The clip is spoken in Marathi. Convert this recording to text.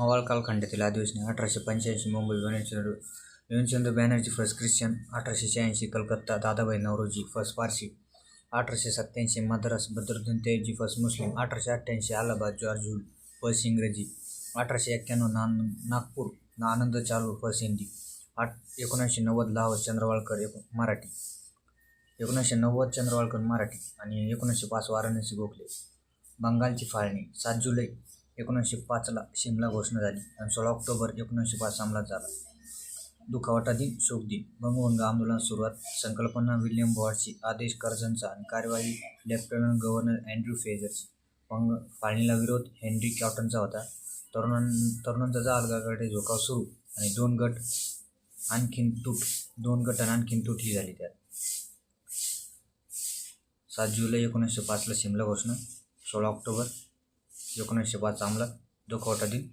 मवाळ कालखंडातील अधिवेशने अठराशे पंच्याऐंशी मुंबई विवेचंद्र विनचंद्र बॅनर्जी फर्स्ट ख्रिश्चन अठराशे शहाऐंशी कलकत्ता दादाभाई नवरोजी फर्स्ट पारशी अठराशे सत्त्याऐंशी मद्रास बद्रुद्दीन तेजी फर्स्ट मुस्लिम अठराशे अठ्ठ्याऐंशी अलाहाबाद जॉर्ज हुल फर्स्ट इंग्रजी अठराशे एक्क्याण्णव ना नागपूर ना आनंद चालू फर्स्ट हिंदी आठ एकोणीसशे नव्वद लाहोर चंद्रवाळकर एक मराठी एकोणीसशे नव्वद चंद्रवाळकर मराठी आणि एकोणीसशे पाच वाराणसी गोखले बंगालची फाळणी सात जुलै एकोणीसशे पाचला शिमला घोषणा झाली आणि सोळा ऑक्टोबर एकोणीसशे पाच अंमलात झाला. दुखावटा दिन शोक दिन. बंगभंग आंदोलन सुरुवात संकल्पना विल्यम बॉर्डची आदेश कर्जनचा आणि कार्यवाही लेफ्टनंट गव्हर्नर अँड्र्यू फेजरची बंग फाळणीला विरोध हेनरी कॅप्टनचा होता. तरुणां तरुणांचा जालगाकडे झोकाव सुरू आणि दोन गट आणखीन तूट दोन गट आणि आणखीन तूट ही झाली त्यात. सात जुलै एकोणीसशे पाचला शिमला घोषणा सोळा ऑक्टोबर एकोणीसशे पाच अंमलात दुखवटा दिन